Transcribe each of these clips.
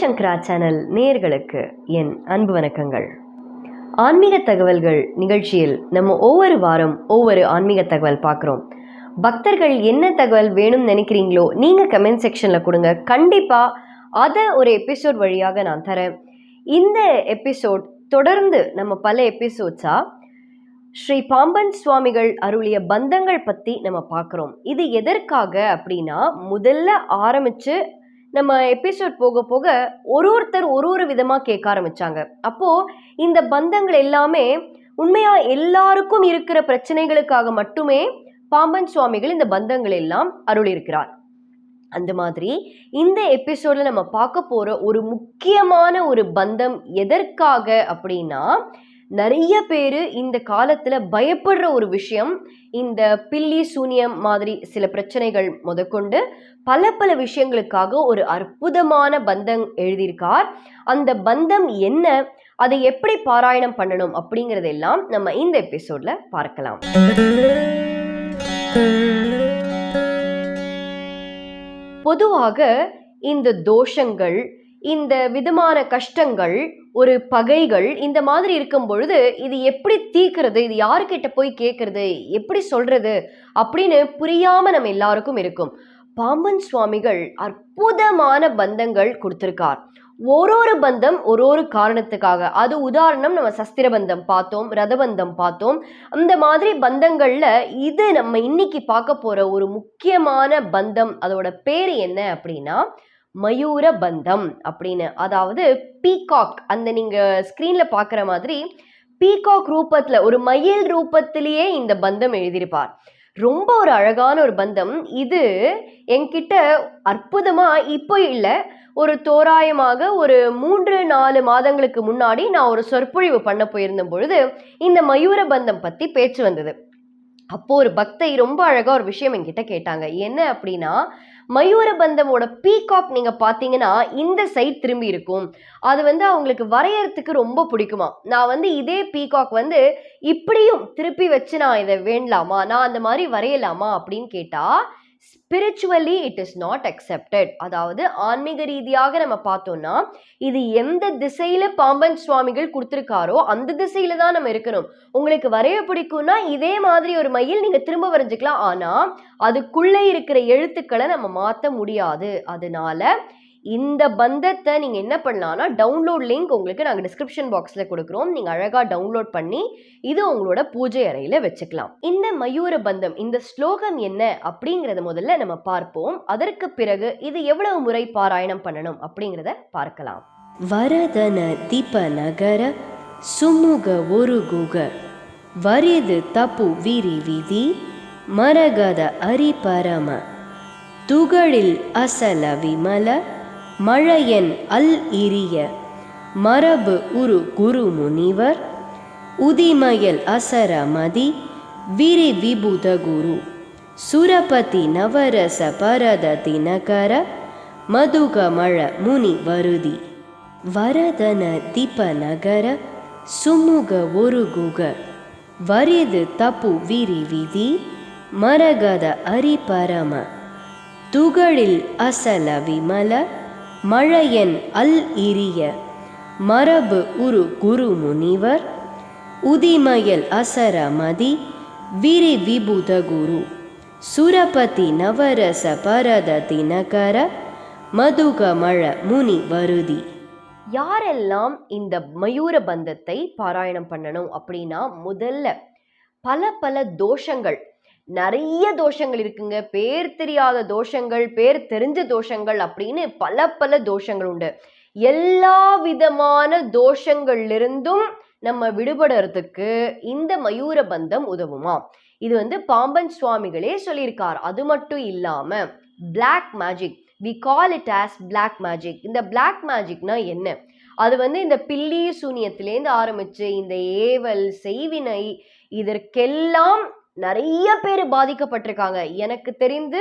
சாய் சங்கரா channel நேர்களுக்கு என் அன்பு வணக்கங்கள். ஆன்மீக தகவல்கள் நிகழ்ச்சியில் நம்ம ஒவ்வொரு வாரம் ஒவ்வொரு ஆன்மீக தகவல் பார்க்குறோம். பக்தர்கள் என்ன தகவல் வேணும்னு நினைக்கிறீங்களோ நீங்கள் கமெண்ட் செக்ஷனில் கொடுங்க. கண்டிப்பாக அதை ஒரு எபிசோட் வழியாக நான் தரேன். இந்த எபிசோட் தொடர்ந்து நம்ம பல எபிசோட்ஸாக ஸ்ரீ பாம்பன் சுவாமிகள் அருளிய பந்தங்கள் பற்றி நம்ம பார்க்குறோம். இது எதற்காக அப்படின்னா முதல்ல ஆரம்பித்து நம்ம எபிசோட் போக போக ஒரு ஒருத்தர் ஒரு ஒரு விதமாக கேட்க ஆரம்பிச்சாங்க. அப்போது இந்த பந்தங்கள் எல்லாமே உண்மையாக எல்லாருக்கும் இருக்கிற பிரச்சனைகளுக்காக மட்டுமே பாம்பன் சுவாமிகள் இந்த பந்தங்கள் எல்லாம் அருளியிருக்கிறார். அந்த மாதிரி இந்த எபிசோடில் நம்ம பார்க்க போகிற ஒரு முக்கியமான ஒரு பந்தம் எதற்காக அப்படின்னா நிறைய பேர் இந்த காலத்தில் பயப்படுற ஒரு விஷயம் இந்த பில்லி சூனியம் மாதிரி சில பிரச்சனைகள் முதற்கொண்டு பல பல விஷயங்களுக்காக ஒரு அற்புதமான பந்தம் எழுதியிருக்கார். அந்த பந்தம் என்ன அதை எப்படி பாராயணம் பண்ணணும் அப்படிங்கிறதெல்லாம் நம்ம இந்த எபிசோட்ல பார்க்கலாம். பொதுவாக இந்த தோஷங்கள் இந்த விதமான கஷ்டங்கள் ஒரு பகைகள் இந்த மாதிரி இருக்கும் பொழுது இது எப்படி தீர்க்கிறது இது யாருக்கிட்ட போய் கேட்கறது எப்படி சொல்றது அப்படின்னு புரியாம நம்ம எல்லாருக்கும் இருக்கும். பாம்பன் சுவாமிகள் அற்புதமான பந்தங்கள் கொடுத்திருக்கார். ஒரு ஒரு பந்தம் ஒரு ஒரு காரணத்துக்காக. அது உதாரணம் நம்ம சஸ்திர பந்தம் பார்த்தோம் ரதபந்தம் பார்த்தோம். அந்த மாதிரி பந்தங்கள்ல இது நம்ம இன்னைக்கு பார்க்க போற ஒரு முக்கியமான பந்தம் அதோட பேர் என்ன அப்படின்னா மயூர பந்தம் அப்படின்னு. அதாவது பீகாக் அந்த நீங்க ஸ்க்ரீனில் பார்க்குற மாதிரி பீகாக் ரூபத்துல ஒரு மயில் ரூபத்திலேயே இந்த பந்தம் எழுதியிருப்பார். ரொம்ப ஒரு அழகான ஒரு பந்தம். இது என்கிட்ட அற்புதமா இப்போ இல்லை ஒரு தோராயமாக ஒரு மூன்று நாலு மாதங்களுக்கு முன்னாடி நான் ஒரு சொற்பொழிவு பண்ண போயிருந்த பொழுது இந்த மயூர பந்தம் பத்தி பேச்சு வந்தது. அப்போ ஒரு பக்தை ரொம்ப அழகா ஒரு விஷயம் என்கிட்ட கேட்டாங்க. என்ன அப்படின்னா மயூரபந்தமோட பீகாக் நீங்கள் பார்த்தீங்கன்னா இந்த சைட் திரும்பி இருக்கும். அது வந்து அவங்களுக்கு வரையறதுக்கு ரொம்ப பிடிக்குமா? நான் வந்து இதே பீகாக் வந்து இப்படியும் திருப்பி வச்சு நான் இதை வேண்டலாமா? நான் அந்த மாதிரி வரையலாமா அப்படின்னு கேட்டால் spiritually it is not accepted அதாவது ஆன்மீக ரீதியாக நம்ம பார்த்தோம்னா இது எந்த திசையில பாம்பன் சுவாமிகள் கொடுத்துருக்காரோ அந்த திசையில தான் நம்ம இருக்கணும். உங்களுக்கு வரைய பிடிக்கும்னா இதே மாதிரி ஒரு மயில் நீங்க திரும்ப வரைஞ்சிக்கலாம். ஆனா அதுக்குள்ளே இருக்கிற எழுத்துக்களை நம்ம மாற்ற முடியாது. அதனால இந்த பந்தத்தை நீங்கள் என்ன பண்ணலாம்னா டவுன்லோட் லிங்க் உங்களுக்கு நாங்கள் டிஸ்கிரிப்ஷன் பாக்ஸில் கொடுக்குறோம். நீங்கள் அழகாக டவுன்லோட் பண்ணி இது உங்களோட பூஜை அறையில் வச்சுக்கலாம். இந்த மயூர பந்தம் இந்த ஸ்லோகம் என்ன அப்படிங்கிறத முதல்ல நம்ம பார்ப்போம். அதற்கு பிறகு இது எவ்வளவு முறை பாராயணம் பண்ணணும் அப்படிங்கிறத பார்க்கலாம். வரதன திப நகர சுமுக ஒருகுக வரிது தப்பு விரி விதி மரகத அரிபரம துகளில் அசல விமல. மழையன் அல் இரிய மரபு உரு குரு முனிவர். உதிமயல் அசரமதி விரி விபுத குரு. சுரபதி நவரச பரத தினகர. மதுகமழ முனி வருதி. வரதன திப நகர சுமுக ஒருகுக. வரிது தப்பு விரி விதி. மரகத அரிபரம. துகளில் அசல விமல. மழையன் அல் இரிய மரபு உரு குரு முனிவர். உதிமயல் அசரமதி விரி விபுத குரு. சுரபதி நவரச பரத தினகர. மதுகமழ முனி வருதி. யாரெல்லாம் இந்த மயூர பந்தத்தை பாராயணம் பண்ணணும் அப்படின்னா முதல்ல பல பல தோஷங்கள் நிறைய தோஷங்கள் இருக்குங்க. பேர் தெரியாத தோஷங்கள் பேர் தெரிஞ்ச தோஷங்கள் அப்படின்னு பல பல தோஷங்கள் உண்டு. எல்லா விதமான தோஷங்கள்லிருந்தும் நம்ம விடுபடுறதுக்கு இந்த மயூர பந்தம் உதவுமா? இது வந்து பாம்பன் சுவாமிகளே சொல்லியிருக்கார். அது மட்டும் இல்லாம black magic we call it as black magic இந்த பிளாக் மேஜிக்னா என்ன? அது வந்து இந்த பில்லி சூனியத்திலேருந்து ஆரம்பிச்சு இந்த ஏவல் செய்வினை இதற்கெல்லாம் நிறைய பேர் பாதிக்கப்பட்டிருக்காங்க. எனக்கு தெரிந்து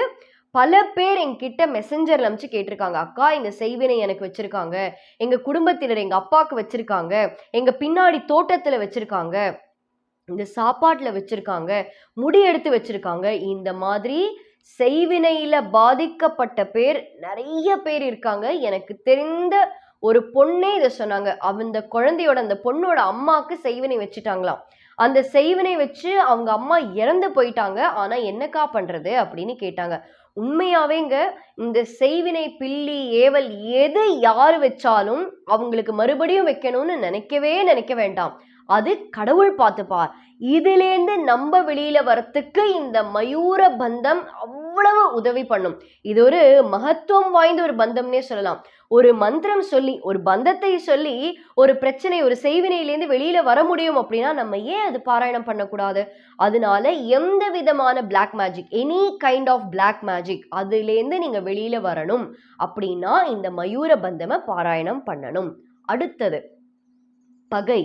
பல பேர் என்கிட்ட மெசஞ்சர்ல அமைச்சு கேட்டிருக்காங்க. அக்கா இந்த செய்வினை எனக்கு வச்சிருக்காங்க. எங்க குடும்பத்தினர் எங்க அப்பாவுக்கு வச்சிருக்காங்க. எங்க பின்னாடி தோட்டத்துல வச்சிருக்காங்க. இந்த சாப்பாட்டுல வச்சிருக்காங்க. முடி எடுத்து வச்சிருக்காங்க. இந்த மாதிரி செய்வினையில பாதிக்கப்பட்ட பேர் நிறைய பேர் இருக்காங்க. எனக்கு தெரிந்த ஒரு பொண்ணே இதை சொன்னாங்க. அந்த குழந்தையோட அந்த பொண்ணோட அம்மாவுக்கு செய்வினை வச்சுட்டாங்களாம். அந்த செய்வினை வச்சு அவங்க அம்மா இறந்து போயிட்டாங்க. ஆனால் என்னக்கா பண்ணுறது அப்படின்னு கேட்டாங்க. உண்மையாவேங்க இந்த செய்வினை பில்லி ஏவல் எது யார் வச்சாலும் அவங்களுக்கு மறுபடியும் வைக்கணும்னு நினைக்கவே நினைக்க வேண்டாம். அது கடவுள் பார்த்துப்பார். இதுலேருந்து நம்ம வெளியில வரத்துக்கு இந்த மயூர பந்தம் அவ்வளவு உதவி பண்ணும்? இது ஒரு மகத்துவம் வாய்ந்த ஒரு பந்தம்னே சொல்லலாம். ஒரு மந்திரம் சொல்லி ஒரு பந்தத்தை சொல்லி ஒரு பிரச்சனை ஒரு செய்வினையிலேருந்து வெளியில வர முடியும் அப்படின்னா நம்ம ஏன் அது பாராயணம் பண்ணக்கூடாது? அதனால எந்த விதமான black magic any kind of black magic அதுலேருந்து நீங்க வெளியில வரணும் அப்படின்னா இந்த மயூர பந்தம பாராயணம் பண்ணணும். அடுத்தது பகை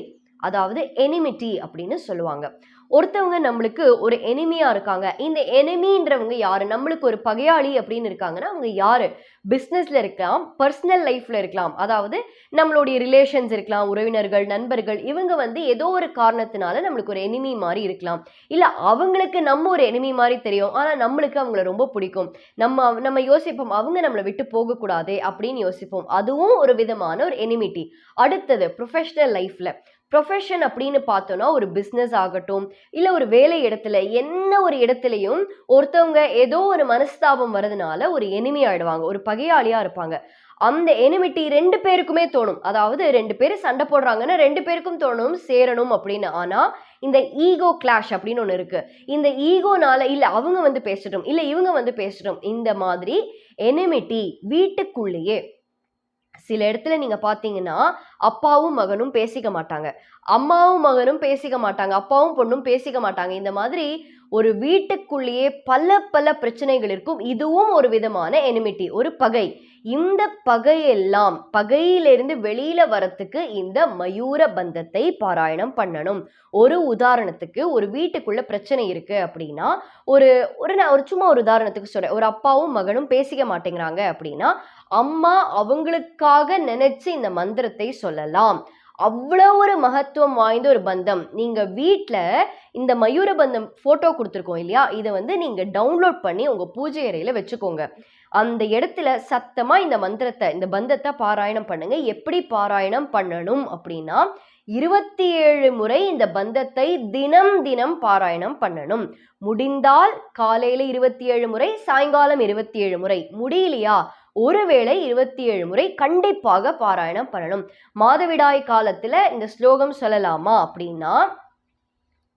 அதாவது எனிமிட்டி அப்படின்னு சொல்லுவாங்க. ஒருத்தவங்க நம்மளுக்கு ஒரு எனிமியாக இருக்காங்க. இந்த எனிமின்றவங்க யார்? நம்மளுக்கு ஒரு பகையாளி அப்படின்னு இருக்காங்கன்னா அவங்க யார்? பிஸ்னஸில் இருக்கலாம் பர்சனல் லைஃப்பில் இருக்கலாம். அதாவது நம்மளுடைய ரிலேஷன்ஸ் இருக்கலாம் உறவினர்கள் நண்பர்கள் இவங்க வந்து ஏதோ ஒரு காரணத்தினால நம்மளுக்கு ஒரு எனிமி மாதிரி இருக்கலாம். இல்லை அவங்களுக்கு நம்ம ஒரு எனிமி மாதிரி தெரியும். ஆனால் நம்மளுக்கு அவங்கள ரொம்ப பிடிக்கும். நம்ம நம்ம யோசிப்போம் அவங்க நம்மளை விட்டு போகக்கூடாது அப்படின்னு யோசிப்போம். அதுவும் ஒரு விதமான ஒரு எனிமிட்டி அடுத்தது ப்ரொஃபஷனல் லைஃப்பில் ப்ரொஃபஷன் அப்படின்னு பார்த்தோன்னா ஒரு பிஸ்னஸ் ஆகட்டும் இல்லை ஒரு வேலை இடத்துல என்ன ஒரு இடத்துலையும் ஒருத்தவங்க ஏதோ ஒரு மனஸ்தாபம் வரதுனால ஒரு எனிமி ஆயிடுவாங்க ஒரு பகையாளியா இருப்பாங்க. அந்த எனிமிட்டி ரெண்டு பேருக்குமே தோணும். அதாவது ரெண்டு பேரும் சண்டை போடுறாங்கன்னா ரெண்டு பேருக்கும் தோணும் சேரணும் அப்படின்னு. ஆனா இந்த ஈகோ கிளாஷ் அப்படின்னு ஒன்று இருக்கு. இந்த ஈகோனால இல்லை அவங்க வந்து பேசட்டும் இல்லை இவங்க வந்து பேசட்டும். இந்த மாதிரி எனிமிட்டி வீட்டுக்குள்ளேயே சில இடத்துல நீங்க பாத்தீங்கன்னா அப்பாவும் மகனும் பேசிக்க மாட்டாங்க. அம்மாவும் மகனும் பேசிக்க மாட்டாங்க. அப்பாவும் பொண்ணும் பேசிக்க மாட்டாங்க. இந்த மாதிரி ஒரு வீட்டுக்குள்ளேயே பல பல பிரச்சனைகள் இருக்கும். இதுவும் ஒரு விதமான எனிமிட்டி ஒரு பகை. இந்த பகையெல்லாம் பகையிலிருந்து வெளியில வரத்துக்கு இந்த மயூர பந்தத்தை பாராயணம் பண்ணணும். ஒரு உதாரணத்துக்கு ஒரு வீட்டுக்குள்ள பிரச்சனை இருக்கு அப்படின்னா ஒரு ஒரு நான் ஒரு சும்மா ஒரு உதாரணத்துக்கு சொல்றேன். ஒரு அப்பாவும் மகனும் பேசிக்க மாட்டேங்கிறாங்க அப்படின்னா அம்மா அவங்களுக்காக நினைச்சு இந்த மந்திரத்தை சொல்லலாம். அவ்வளோ ஒரு மகத்துவம் வாய்ந்த ஒரு பந்தம். நீங்கள் வீட்டில் இந்த மயூர பந்தம் ஃபோட்டோ கொடுத்துருக்கோம் இல்லையா? இதை வந்து நீங்கள் டவுன்லோட் பண்ணி உங்கள் பூஜை அறையில் வச்சுக்கோங்க. அந்த இடத்துல சத்தமாக இந்த மந்திரத்தை இந்த பந்தத்தை பாராயணம் பண்ணுங்கள் எப்படி பாராயணம் பண்ணணும் அப்படின்னா இருபத்தி ஏழு முறை இந்த பந்தத்தை தினம் தினம் பாராயணம் பண்ணணும். முடிந்தால் காலையில இருபத்தி ஏழு முறை சாயங்காலம் இருபத்தி ஏழு முறை. முடியலையா? ஒருவேளை இருபத்தி ஏழு முறை கண்டிப்பாக பாராயணம் பண்ணணும். மாதவிடாய் காலத்துல இந்த ஸ்லோகம் சொல்லலாமா அப்படின்னா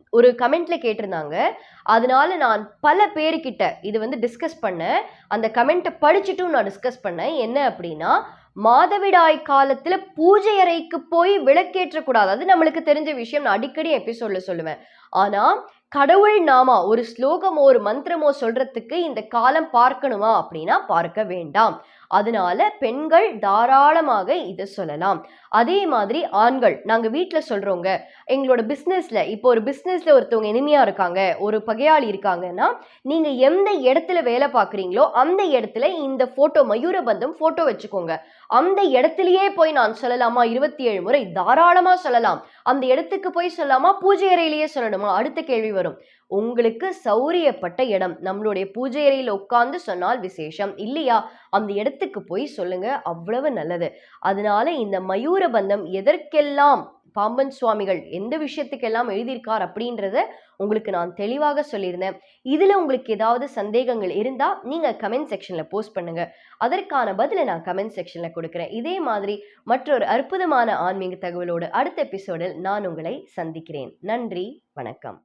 ஒரு கமெண்ட்ல கேட்டிருந்தாங்க. அதனால நான் பல பேருக்கிட்ட இது வந்து டிஸ்கஸ் பண்ணேன். அந்த கமெண்ட்டை படிச்சுட்டும் நான் டிஸ்கஸ் பண்ணேன். என்ன அப்படின்னா மாதவிடாய் காலத்துல பூஜை அறைக்கு போய் விளக்கேற்றக்கூடாது. அது நம்மளுக்கு தெரிஞ்ச விஷயம். நான் அடிக்கடி எபிசோட்ல சொல்லுவேன். ஆனா கடவுள் நாமா ஒரு ஸ்லோகமோ ஒரு மந்திரமோ சொல்றதுக்கு இந்த காலம் பார்க்கணுமா அப்படின்னா பார்க்க வேண்டாம். அதனால பெண்கள் தாராளமாக இதை சொல்லலாம். அதே மாதிரி ஆண்கள் நாங்க வீட்டில் சொல்றோங்க எங்களோட பிஸ்னஸில் இப்போ ஒரு பிஸ்னஸில் ஒருத்தவங்க இனிமையா இருக்காங்க ஒரு பகையாளி இருக்காங்கன்னா நீங்க எந்த இடத்துல வேலை பார்க்குறீங்களோ அந்த இடத்துல இந்த போட்டோ மயூரபந்தம் போட்டோ வச்சுக்கோங்க. அந்த இடத்துலயே போய் நான் சொல்லலாமா? இருபத்தி ஏழு முறை தாராளமா சொல்லலாம். அந்த இடத்துக்கு போய் சொல்லலாமா? பூஜை அறையிலேயே சொல்லணும்? அடுத்த கேள்வி வரும். உங்களுக்கு சௌரியப்பட்ட இடம் நம்மளுடைய பூஜை அறையில் உட்கார்ந்து சொன்னால் விசேஷம். இல்லையா? அந்த இடத்துக்கு போய் சொல்லுங்க அவ்வளவு நல்லது. அதனால இந்த மயூர பந்தம் எதற்கெல்லாம் பாம்பன் சுவாமிகள் எந்த விஷயத்துக்கெல்லாம் எழுதியிருக்கார் அப்படின்றத உங்களுக்கு நான் தெளிவாக சொல்லியிருந்தேன். இதில் உங்களுக்கு ஏதாவது சந்தேகங்கள் இருந்தால் நீங்கள் கமெண்ட் செக்ஷனில் போஸ்ட் பண்ணுங்க. அதற்கான பதிலை நான் கமெண்ட் செக்ஷனில் கொடுக்குறேன். இதே மாதிரி மற்றொரு அற்புதமான ஆன்மீக தகவலோடு அடுத்த எபிசோடில் நான் உங்களை சந்திக்கிறேன். நன்றி வணக்கம்.